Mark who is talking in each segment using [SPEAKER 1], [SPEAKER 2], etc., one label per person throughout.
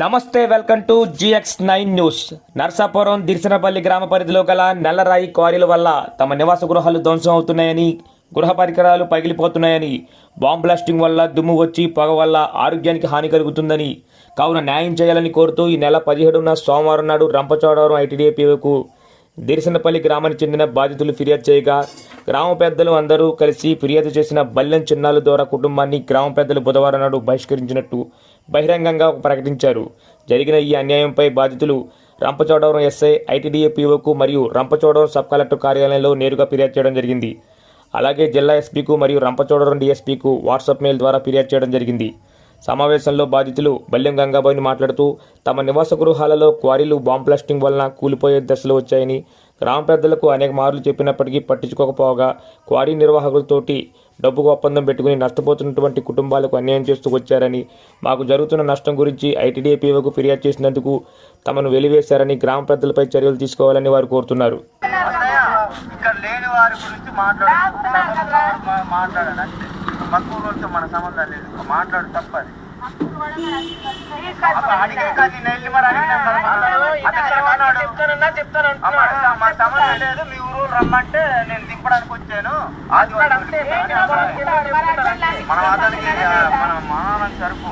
[SPEAKER 1] నమస్తే welcome to G X nine news. Narsapuram Dirshanapalli గ్రామ పరిధిలో గల నల్లరాయి క్వారీల వల్ల తమ నివాస గృహాలు ధ్వంసం అవుతున్నాయని గృహ పరికరాలు పగిలిపోతున్నాయని బాంబ్ బ్లాస్టింగ్ వల్ల దుమ్ము వచ్చి పొగ వల్ల ఆరోగ్యానికి హాని కలుగుతుందని కావున న్యాయం చేయాలని కోరుతూ ఈ నెల పదిహేడున సోమవారం నాడు రంపచోడవరం ఐటీడీపీకు దిరిసనపల్లి గ్రామానికి చెందిన బాధితులు ఫిర్యాదు చేయగా గ్రామ పెద్దలు అందరూ కలిసి ఫిర్యాదు చేసిన బల్లెం చిన్నాల ద్వారా కుటుంబాన్ని గ్రామ పెద్దలు బుధవారం నాడు బహిష్కరించినట్టు బహిరంగంగా ప్రకటించారు. జరిగిన ఈ అన్యాయంపై బాధితులు రంపచోడవరం ఎస్ఐ ఐటీడీఏ పీఓకు మరియు రంపచోడవరం సబ్ కలెక్టర్ కార్యాలయంలో నేరుగా ఫిర్యాదు చేయడం జరిగింది. అలాగే జిల్లా ఎస్పీకు మరియు రంపచోడవరం డీఎస్పీకు వాట్సాప్ మెయిల్ ద్వారా ఫిర్యాదు చేయడం జరిగింది. సమావేశంలో బాధితులు బల్లెం గంగాబాయిని మాట్లాడుతూ తమ నివాస గృహాలలో క్వారీలు బాంబ్ బ్లాస్టింగ్ వలన కూలిపోయే దశలు వచ్చాయని గ్రామ పెద్దలకు అనేక మార్లు చెప్పినప్పటికీ పట్టించుకోకపోగా క్వారీ నిర్వాహకులతోటి డబ్బుకు ఒప్పందం పెట్టుకుని నష్టపోతున్నటువంటి కుటుంబాలకు అన్యాయం చేస్తూ వచ్చారని మాకు జరుగుతున్న నష్టం గురించి ఐటీడీఏపీఓకు ఫిర్యాదు చేసినందుకు తమను వెలివేశారని గ్రామ పెద్దలపై చర్యలు తీసుకోవాలని వారు కోరుతున్నారు.
[SPEAKER 2] మాట్లాడాలి మన లేదు. మాట్లాడు తప్పది. అప్పుడు అడిగే కాదు నేను వెళ్ళి మరి అడిగినా కదా మాట్లాడు. అతను ఏమన్నాడు? అమ్మ, అడుగుతా, మా సంబంధం లేదు మీ ఊరు రమ్మంటే నేను దింపడానికి వచ్చాను. అది మనం అతనికి మనం మానాలని సరుకు.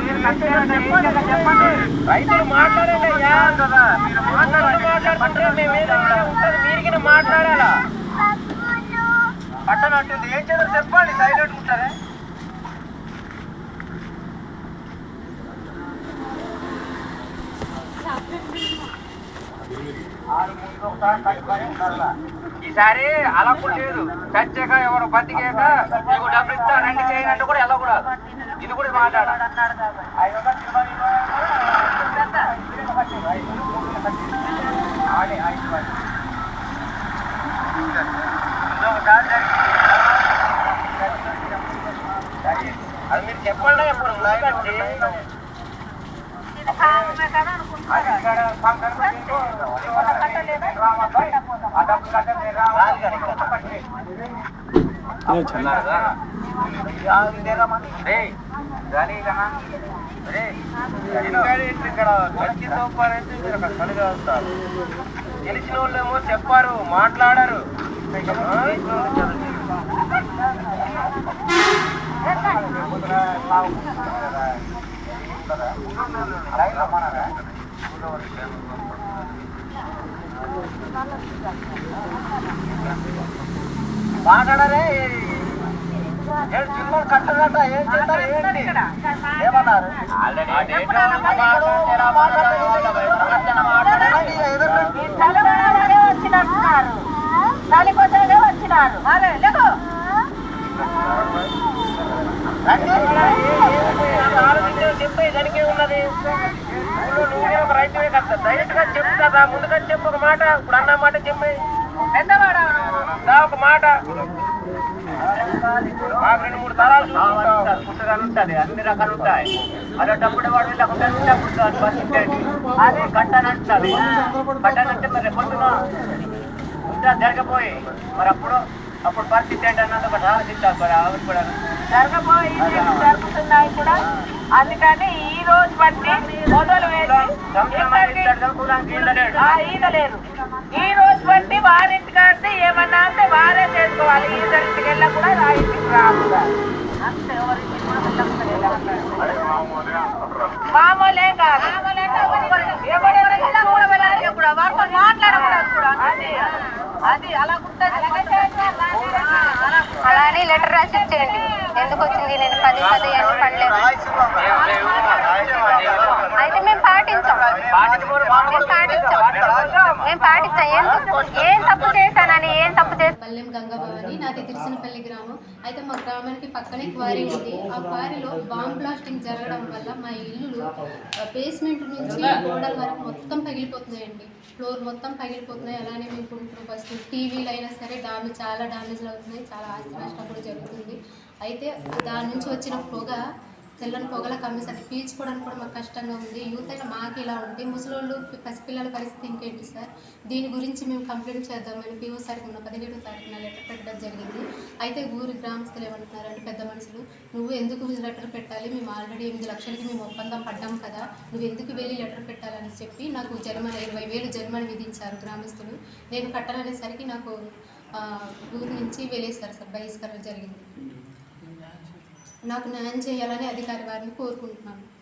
[SPEAKER 2] మీరు మీరు
[SPEAKER 3] పట్టణ
[SPEAKER 2] అంటుంది ఏం చేద్దాం చెప్పండి. సైలెంట్ ఉంటారే?
[SPEAKER 3] ఈసారి అలా కూడా లేదు. చచ్చాక ఎవరు బతికాక నీకు డబ్బులు ఇస్తా రెండు చేయనంటే కూడా వెళ్ళకూడదు. ఇది కూడా మాట్లాడాలి. అది ఇక్కడ గచ్చి తోపారంటే మీరు అక్కడ కలిగి వస్తారు తెలిసిన వాళ్ళేమో చెప్పారు మాట్లాడారు. మాట్లాడరే ఏడు జిమ్మలు కట్టడట ఏం చేస్తారు ఏంటి ఏమన్నారు ఆ డేట్లో మాట్లాడు, ఎలా మాట్లాడాలి, ఎలా మాట్లాడాలి, ఎదురు ఉన్నది. ఊళ్ళో నువ్వే ఒక రైతువే కదా డైరెక్ట్గా చెప్పు కదా ముందుగా చెప్పు ఒక మాట. ఇప్పుడు అన్న మాట చెప్పి. ఒక మాట. మాకు రెండు మూడు తరాలు పుస్తకాలు ఉంటుంది అన్ని రకాలు ఉంటాయి. అలా డబ్బుడు వాడు లేకుండా పరిస్థితి అది కట్టనంటుంది కట్టనంటే మరి పొద్దున ఉంటా జరగపోయి మరి అప్పుడు అప్పుడు పరిస్థితి ఏంటి అన్నది ఒకటి ఆలోచించాలి మరి ఆవిడ కూడా.
[SPEAKER 4] జరగబోయి జరుగుతున్నాయి కూడా. అందుకని ఈ రోజు బట్టి మొదలు వేసి ఎక్కడికి- ఆ, ఈదలేరు ఈ రోజు బట్టి వారింటి కాడితే ఏమన్నా అంటే వారే చేసుకోవాలి. ఈదరింటికి వెళ్ళా కూడా ఆ ఇంటికి రాకూడదు అంతే ఎవరింటికి కూడా. మామూలే కాదు. ఎవరెవరికి వెళ్ళా కూడా వెళ్ళాలి కూడా వారితో మాట్లాడకూడదు కూడా. అది అది అలా
[SPEAKER 5] అలా అని లెటర్ రాసి ఇచ్చేయండి ఎందుకు వచ్చింది నేను పది పది అని పడలేదు. అయితే మేము పాటించాం. మేము పాటించాం. మేము పాటించాం. ఏం ఏం తప్పు చేశానని ఏం తప్పు చేశాను
[SPEAKER 6] పల్లెం గంగాభవాని నాది తిరుసనపల్లి గ్రామం. అయితే మా గ్రామానికి పక్కనే క్వారీ ఉంది. ఆ క్వారీలో బాంబ్ బ్లాస్టింగ్ జరగడం వల్ల మా ఇల్లులు బేస్మెంట్ నుంచి గోడల వరకు మొత్తం పగిలిపోతున్నాయండి. ఫ్లోర్ మొత్తం పగిలిపోతున్నాయి. అలానే మేము ఇప్పుడు ఫస్ట్ టీవీలు అయినా సరే డామేజ్ చాలా డామేజ్లు అవుతున్నాయి. చాలా ఆస్తి నష్టం కూడా జరుగుతుంది. అయితే దాని నుంచి వచ్చిన పొగ తెల్లని పొగల కమ్మేసరికి పీల్చుకోవడానికి కూడా మాకు కష్టంగా ఉంది. యూత్ అయినా మాకు ఇలా ఉంటే ముసలోళ్ళు పసిపిల్లల పరిస్థితి ఇంకేంటి సార్? దీని గురించి మేము కంప్లైంట్ చేద్దామని పీఓ సార్కి ఉన్న పదిహేడు తారీఖున లెటర్ పెట్టడం జరిగింది. అయితే ఊరి గ్రామస్తులు ఏమంటున్నారంటే పెద్ద మనుషులు నువ్వు ఎందుకు లెటర్ పెట్టాలి? మేము ఆల్రెడీ ఎనిమిది లక్షలకి మేము ఒప్పందం పడ్డాం కదా. నువ్వు ఎందుకు వెళ్ళి లెటర్ పెట్టాలని చెప్పి నాకు జరిమానా ఇరవై వేలు జరిమానా విధించారు గ్రామస్తులు. నేను కట్టాలనేసరికి నాకు ఊరి నుంచి వెళ్ళేశారు సార్. బహిష్కరణ జరిగింది. నాకు న్యాయం చేయాలని అధికారి వారిని కోరుకుంటున్నాను.